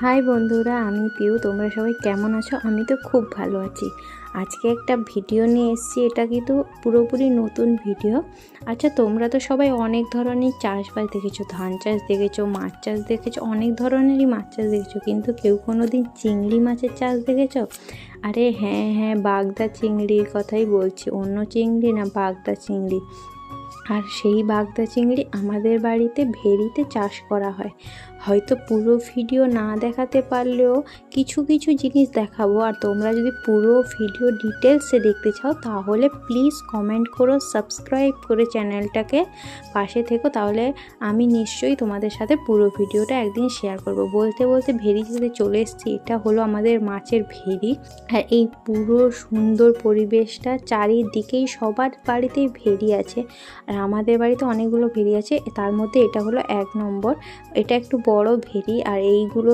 High বন্ধুরা, আমি পিউ। তোমরা সবাই কেমন আছো? আমি তো খুব ভালো আছি। আজকে একটা ভিডিও নিয়ে এসেছি। এটা কিন্তু পুরোপুরি নতুন ভিডিও। আচ্ছা তোমরা তো সবাই অনেক ধরনের চাষবাস দেখেছ। ধান চাষ দেখেছ, মাছ চাষ দেখেছ, অনেক ধরনেরই মাছ চাষ দেখেছ। কিন্তু কেউ কোনো দিন চিংড়ি মাছের চাষ দেখেছ? আরে হ্যাঁ হ্যাঁ বাগদা চিংড়ির কথাই বলছি। অন্য চিংড়ি না বাগদা চিংড়ি। আর সেই বাগদা চিংড়ি আমাদের বাড়িতে ভেরিতে চাষ করা হয়। হয়তো পুরো ভিডিও না দেখাতে পারলেও কিছু কিছু জিনিস দেখাবো। আর তোমরা যদি পুরো ভিডিও ডিটেলসে দেখতে চাও, তাহলে প্লিজ কমেন্ট করো, সাবস্ক্রাইব করে চ্যানেলটাকে পাশে থেকো। তাহলে আমি নিশ্চয়ই তোমাদের সাথে পুরো ভিডিওটা একদিন শেয়ার করব। বলতে বলতে ভেরি যেতে চলে এসেছি, এটা হলো আমাদের মাছের ভেরি আর এই পুরো সুন্দর পরিবেশটা চারিদিকেই সবার বাড়িতেই ভেরি আছে। আর আমাদের বাড়িতে অনেকগুলো ভেড়ি আছে। তার মধ্যে এটা হলো এক নম্বর। এটা একটু বড় ভেড়ি আর এইগুলো